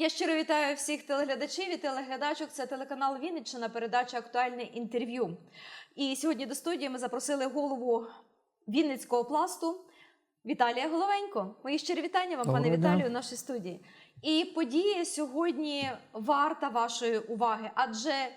Я щиро вітаю всіх телеглядачів і телеглядачок. Це телеканал Вінниччина, передача Актуальне інтерв'ю. І сьогодні до студії ми запросили голову Вінницького пласту Віталія Головенько. Мої щирі вітання вам, пане Доброго дня. Віталію, в нашій студії. І подія сьогодні варта вашої уваги, адже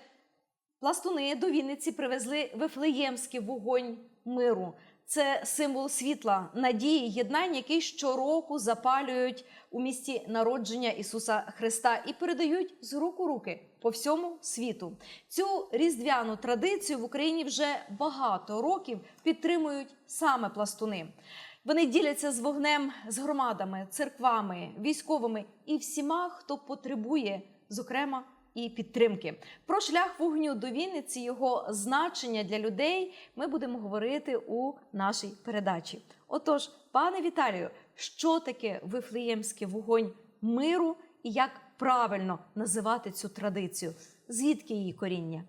пластуни до Вінниці привезли вифлеємський вогонь миру. Це символ світла, надії, єднання, який щороку запалюють у місті народження Ісуса Христа і передають з рук у руки по всьому світу. Цю різдвяну традицію в Україні вже багато років підтримують саме пластуни. Вони діляться з вогнем з громадами, церквами, військовими і всіма, хто потребує, зокрема. І підтримки про шлях вогню до Вінниці, його значення для людей ми будемо говорити у нашій передачі. Отож, пане Віталію, що таке вифлеємський вогонь миру і як правильно називати цю традицію? Звідки її коріння?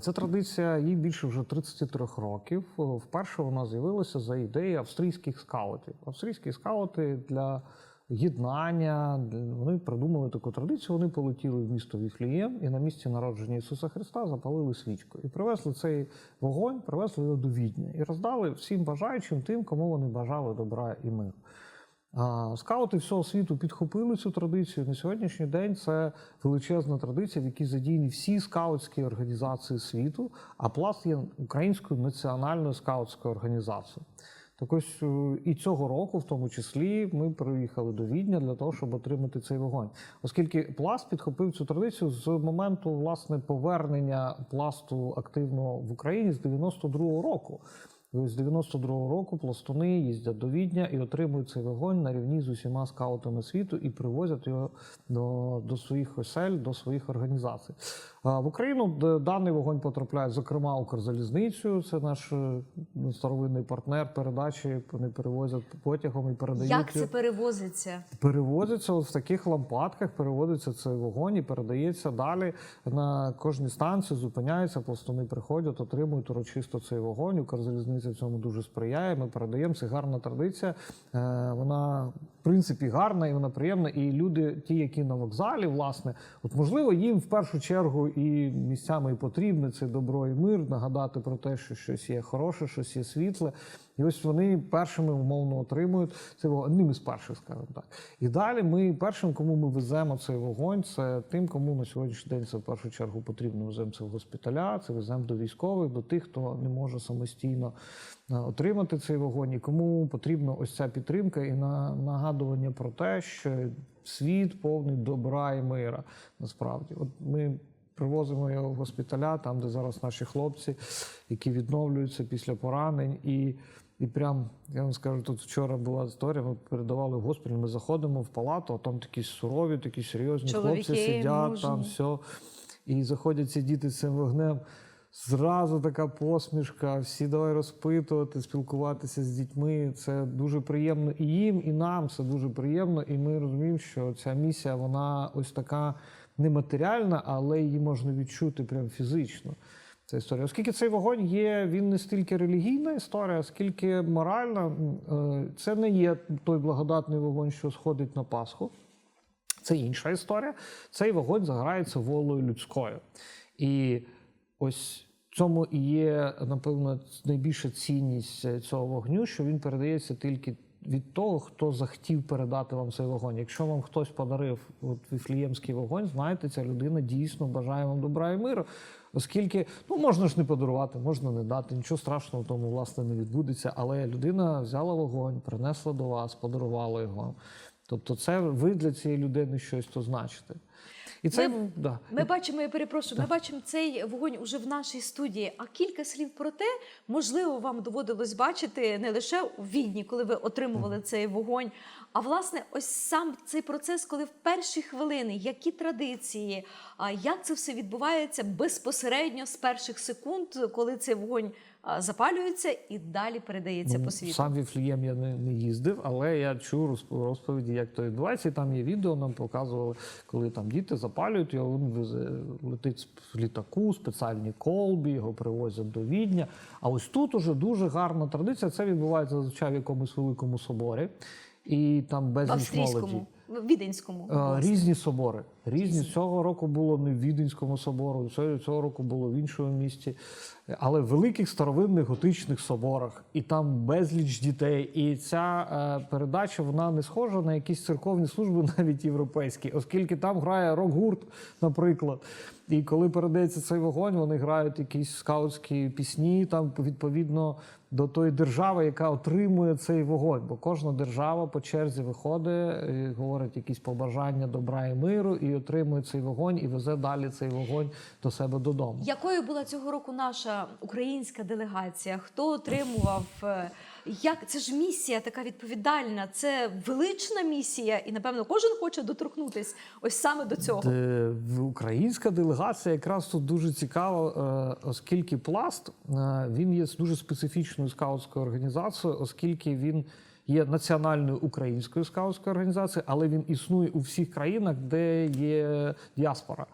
Ця традиція їй більше вже 33 років. Вперше вона з'явилася за ідеї австрійських скаутів. Австрійські скаути для єднання вони придумали таку традицію. Вони полетіли в місто Віфлієм і на місці народження Ісуса Христа запалили свічку і привезли цей вогонь, привезли його до Відня і роздали всім бажаючим тим, кому вони бажали добра і миру. Скаути всього світу підхопили цю традицію. На сьогоднішній день це величезна традиція, в якій задіяні всі скаутські організації світу, а пласт є українською національною скаутською організацією. Так ось е, і цього року, в тому числі, ми приїхали до Відня для того, щоб отримати цей вогонь. Оскільки пласт підхопив цю традицію з моменту власне повернення пласту активно в Україні з 92-го року. З 92-го року пластуни їздять до Відня і отримують цей вогонь на рівні з усіма скаутами світу і привозять його до, до своїх осель, до своїх організацій. В Україну даний вогонь потрапляє, зокрема, Укрзалізницею. Це наш е, старовинний партнер передачі. Вони перевозять потягом і передають. Як це перевозиться? Перевозиться от в таких лампадках, переводиться цей вогонь і передається далі на кожній станції, зупиняється, пластуни приходять, отримують урочисто цей вогонь. Укрзалізниця в цьому дуже сприяє. Ми передаємо. Це гарна традиція. Е, Вона принципі гарна і вона приємна. І люди, ті, які на вокзалі, власне, от можливо, їм в першу чергу і місцями і потрібне це добро і мир, нагадати про те, що щось є хороше, щось є світле. І ось вони першими умовно отримують вогонь, одним із перших, скажімо так. І далі ми першим, кому ми веземо цей вогонь, це тим, кому на сьогоднішній день це в першу чергу потрібно. Веземо це в госпіталя, це веземо до військових, до тих, хто не може самостійно е, отримати цей вогонь, і кому потрібна ось ця підтримка і на нагадування про те, що світ повний добра і мира. Насправді, от ми. Привозимо його в госпіталя, там, де зараз наші хлопці, які відновлюються після поранень. І, і прям, я вам скажу, тут вчора була історія, ми передавали в госпіталь, ми заходимо в палату, а там такі сурові, такі серйозні Чоловіки, хлопці сидять, мужні. там все. І заходять ці діти з цим вогнем. Зразу така посмішка, всі давай розпитувати, спілкуватися з дітьми. Це дуже приємно і їм, і нам це дуже приємно. І ми розуміємо, що ця місія вона ось така нематеріальна, але її можна відчути прям фізично. Ця історія. Оскільки цей вогонь є, він не стільки релігійна історія, скільки моральна. Е, Це не є той благодатний вогонь, що сходить на Пасху. Це інша історія. Цей вогонь заграється волею людською. І ось цьому і є, напевно, найбільша цінність е, цього вогню, що він передається тільки від того, хто захотів передати вам цей вогонь. Якщо вам хтось подарив от віфліємський вогонь, знаєте, ця людина дійсно бажає вам добра і миру. Оскільки ну можна ж не подарувати, можна не дати, нічого страшного в тому власне не відбудеться. Але людина взяла вогонь, принесла до вас, подарувала його. Тобто, це ви для цієї людини щось то значите. І це Ми- да. Ми бачимо, я перепрошую, ми бачимо цей вогонь уже в нашій студії. А кілька слів про те, можливо, вам доводилось бачити не лише у Відні, коли ви отримували цей вогонь, а власне, ось сам цей процес, коли в перші хвилини, які традиції, як це все відбувається безпосередньо з перших секунд, коли цей вогонь запалюється і далі передається по світу. Ну, Сам Віфлієм я не, не їздив, але я чув розп- розповіді, як то відбувається. І там є відео, нам показували, коли там діти запалюють його, він летить в літаку, спеціальні колбі, його привозять до Відня. А ось тут уже дуже гарна традиція. Це відбувається зазвичай в якомусь великому соборі. І там безліч молоді. в Віденському. Різні собори. Різні Різні. цього року було не в Віденському собору, цього року було в іншому місті. Але в великих старовинних готичних соборах, і там безліч дітей. І ця е, передача вона не схожа на якісь церковні служби, навіть європейські, оскільки там грає рок-гурт, наприклад. І коли передається цей вогонь, вони грають якісь скаутські пісні, там відповідно до тої держави, яка отримує цей вогонь. Бо кожна держава по черзі виходить, і говорить якісь побажання добра і миру, і отримує цей вогонь, і везе далі цей вогонь до себе додому. Якою була цього року наша українська делегація? Хто отримував? е, Як це ж місія така відповідальна? Це велична місія, і напевно кожен хоче доторкнутись ось саме до цього. Де українська делегація якраз тут дуже цікава, е, оскільки пласт е, він є дуже специфічною скаутською організацією, оскільки він є національною українською скаутською організацією, але він існує у всіх країнах, де є діаспора.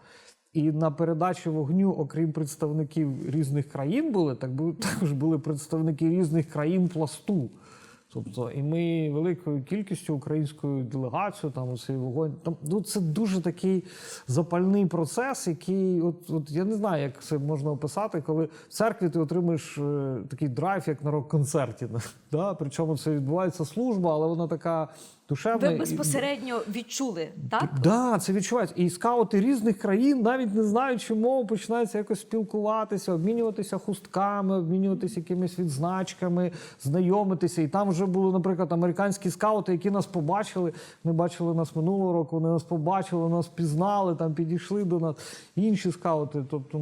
І на передачі вогню, окрім представників різних країн, були так також були представники різних країн пласту. Тобто, і ми великою кількістю українською делегацією, там у цей вогонь. Там ну це дуже такий запальний процес, який, от, от я не знаю, як це можна описати, коли в церкві ти отримуєш е, такий драйв, як на рок-концерті. Да? Причому це відбувається служба, але вона така душевна. Ви і- безпосередньо відчули, так? Да, це відчувається. І скаути різних країн, навіть не знаючи мову, починаються якось спілкуватися, обмінюватися хустками, обмінюватися якимись відзначками, знайомитися. І там вже були, наприклад, американські скаути, які нас побачили. Ми бачили нас минулого року, вони нас побачили, нас пізнали, там підійшли до нас. Інші скаути. Тобто,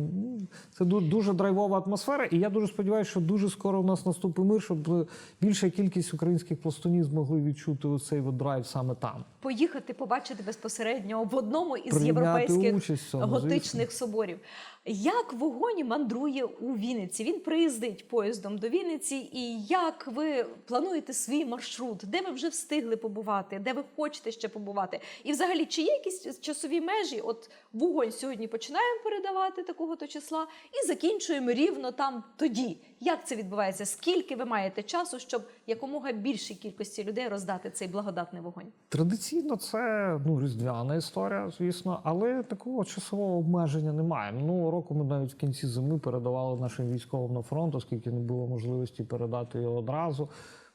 це дуже драйвова атмосфера. І я дуже сподіваюся, що дуже скоро в нас наступить мир, щоб е, більша кількість українських пластунів змогли відчути оцей от драйв саме там. Поїхати побачити безпосередньо в одному із Прийняти європейських участь в цьому, готичних соборів. Як вогонь мандрує у Вінниці? Він приїздить поїздом до Вінниці, і як ви плануєте свій маршрут? Де ви вже встигли побувати? Де ви хочете ще побувати? І взагалі, чи є якісь часові межі? От вогонь сьогодні починаємо передавати такого то числа і закінчуємо рівно там тоді. Як це відбувається? Скільки ви маєте часу, щоб якомога більшій кількості людей роздати цей благодатний вогонь? Традиційно це ну, різдвяна історія, звісно, але такого часового обмеження немає. Минулого року ми навіть в кінці зими передавали нашим військовим на фронт, оскільки не було можливості передати його одразу.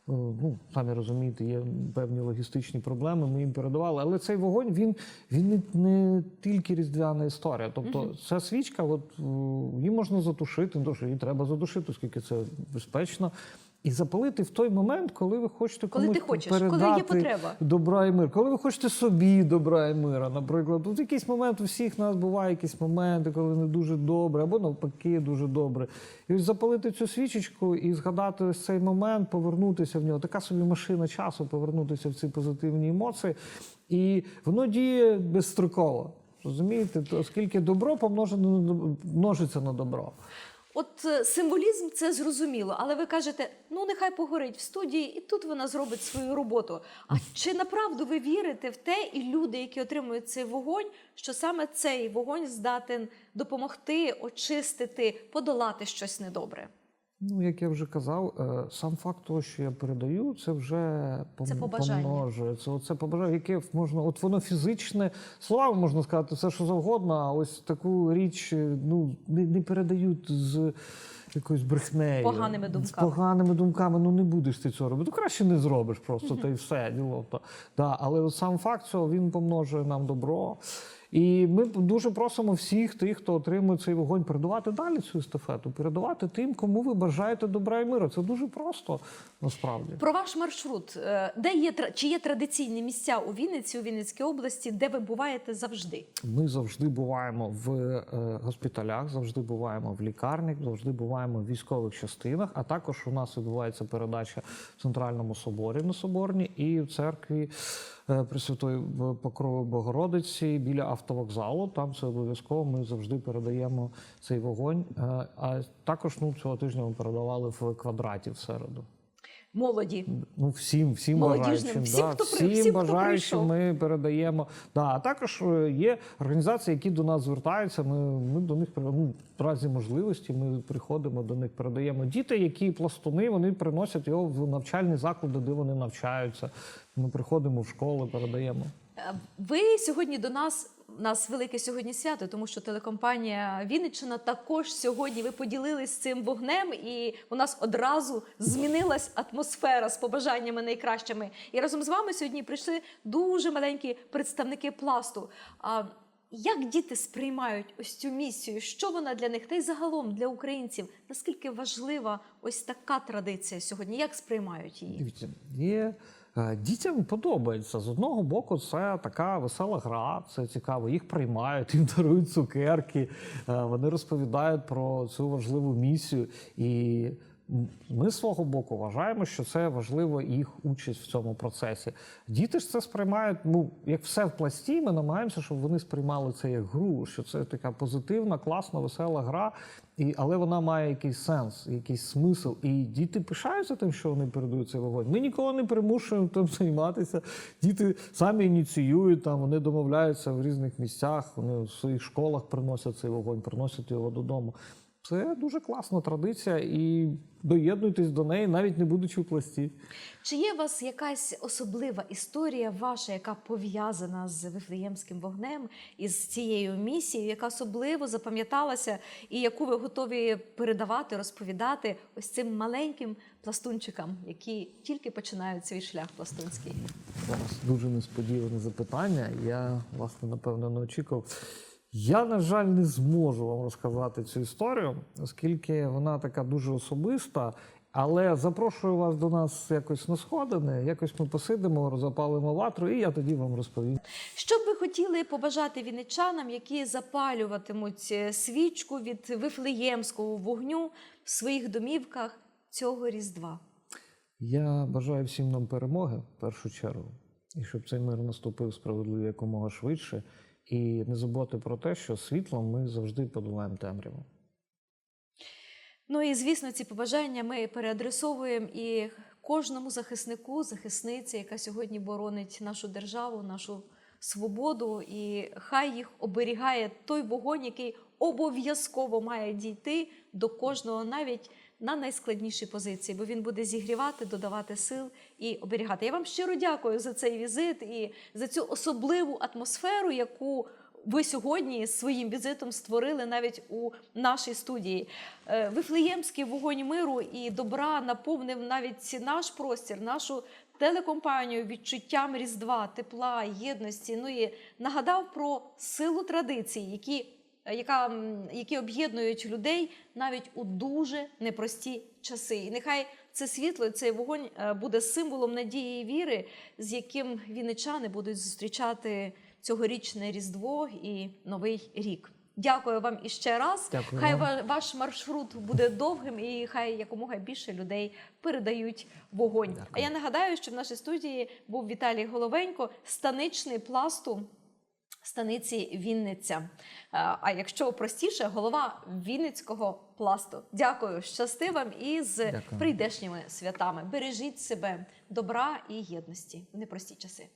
Е, Ну, самі розумієте, є певні логістичні проблеми. Ми їм передавали. Але цей вогонь він, він не, не тільки різдвяна історія. Тобто, ця свічка, от е, її можна затушити, тому що її треба задушити, оскільки це безпечно. І запалити в той момент, коли ви хочете Коли ти комусь хочеш, коли є потреба. добра і мир. Коли ви хочете собі добра і мира, наприклад, тут якийсь момент у всіх нас буває якісь моменти, коли не дуже добре, або навпаки дуже добре. І ось запалити цю свічечку і згадати ось цей момент, повернутися в нього. Така собі машина часу, повернутися в ці позитивні емоції. І воно діє безстроково. Розумієте, оскільки добро помножено множиться на добро. От е, символізм це зрозуміло, але ви кажете, ну нехай погорить в студії, і тут вона зробить свою роботу. А чи направду ви вірите в те, і люди, які отримують цей вогонь, що саме цей вогонь здатен допомогти, очистити, подолати щось недобре? Ну, як я вже казав, е, сам факт того, що я передаю, це вже пом- Це побажання. помножує. Це оце побажання, яке можна, от воно фізичне, словами можна сказати, все що завгодно, а ось таку річ е, ну, не, не передають з якоюсь брехнею. Поганими З думками. поганими думками, ну не будеш ти цього робити. Ну, краще не зробиш просто, та й все діло. То. Да, але сам факт цього він помножує нам добро. І ми дуже просимо всіх тих, хто отримує цей вогонь, передавати далі цю естафету, передавати тим, кому ви бажаєте добра і миру. Це дуже просто насправді. Про ваш маршрут, е, де є чи є традиційні місця у Вінниці, у Вінницькій області, де ви буваєте завжди? Ми завжди буваємо в е, госпіталях, завжди буваємо в лікарнях, завжди буваємо в військових частинах. А також у нас відбувається передача в центральному соборі на соборні і в церкві Пресвятої Покрови Богородиці біля автовокзалу. Там це обов'язково. Ми завжди передаємо цей вогонь. Е, А також ну цього тижня ми передавали в квадраті в середу. Молоді. Ну, всім, всім бажаючим. всім, да, хто всім всім, хто бажаючим ми передаємо. Да, а також е, є організації, які до нас звертаються. Ми, ми до них ну, в разі можливості ми приходимо до них, передаємо діти, які пластуни, вони приносять його в навчальні заклади, де вони навчаються. Ми приходимо в школи, передаємо. Е, Ви сьогодні до нас. У нас велике сьогодні свято, тому що телекомпанія Вінниччина також сьогодні ви поділились цим вогнем, і у нас одразу змінилась атмосфера з побажаннями найкращими. І разом з вами сьогодні прийшли дуже маленькі представники пласту. А як діти сприймають ось цю місію? Що вона для них? Та й загалом для українців? Наскільки важлива ось така традиція сьогодні? Як сприймають її? Дивіться, є. Е, Дітям подобається з одного боку, це така весела гра, це цікаво. Їх приймають, їм дарують цукерки, е, вони розповідають про цю важливу місію. І ми з свого боку вважаємо, що це важливо їх участь в цьому процесі. Діти ж це сприймають, ну як все в пласті. Ми намагаємося, щоб вони сприймали це як гру, що це така позитивна, класна, весела гра. І, але вона має якийсь сенс, якийсь смисл. І діти пишаються тим, що вони передають цей вогонь. Ми нікого не примушуємо тим займатися. Діти самі ініціюють, там, вони домовляються в різних місцях, вони в своїх школах приносять цей вогонь, приносять його додому. Це дуже класна традиція, і доєднуйтесь до неї, навіть не будучи в пласті. Чи є у вас якась особлива історія ваша, яка пов'язана з Вифлеємським вогнем і з цією місією, яка особливо запам'яталася, і яку ви готові передавати, розповідати ось цим маленьким пластунчикам, які тільки починають свій шлях пластунський? Зараз дуже несподіване запитання. Я, власне, напевно, не очікував. Я, на жаль, не зможу вам розказати цю історію, оскільки вона така дуже особиста. Але запрошую вас до нас якось на сходини, якось ми посидимо, запалимо ватру, і я тоді вам розповім. Що б ви хотіли побажати вінничанам, які запалюватимуть е, свічку від вифлеємського вогню в своїх домівках цього різдва? Я бажаю всім нам перемоги в першу чергу, і щоб цей мир наступив справедливо якомога швидше. І не забувати про те, що світлом ми завжди подолаємо темряву. Ну і звісно, ці побажання ми переадресовуємо і кожному захиснику, захисниці, яка сьогодні боронить нашу державу, нашу свободу, і хай їх оберігає той вогонь, який обов'язково має дійти до кожного, навіть на найскладніші позиції, бо він буде зігрівати, додавати сил і оберігати. Я вам щиро дякую за цей візит і за цю особливу атмосферу, яку ви сьогодні своїм візитом створили навіть у нашій студії. Е, Вифлеємський вогонь миру і добра наповнив навіть наш простір, нашу телекомпанію відчуттям різдва, тепла, єдності. Ну і нагадав про силу традицій, які, яка, які об'єднують людей навіть у дуже непрості часи. І нехай це світло, цей вогонь е, буде символом надії і віри, з яким вінничани будуть зустрічати цьогорічне Різдво і Новий рік. Дякую вам іще раз. Дякую хай ваш маршрут буде довгим і хай якомога більше людей передають вогонь. Дякую. А я нагадаю, що в нашій студії був Віталій Головенько, станичний пласту. Станиці Вінниця. Е, А якщо простіше, голова Вінницького пласту. Дякую, щасти вам і з Дякую. прийдешніми святами. Бережіть себе, добра і єдності в непрості часи.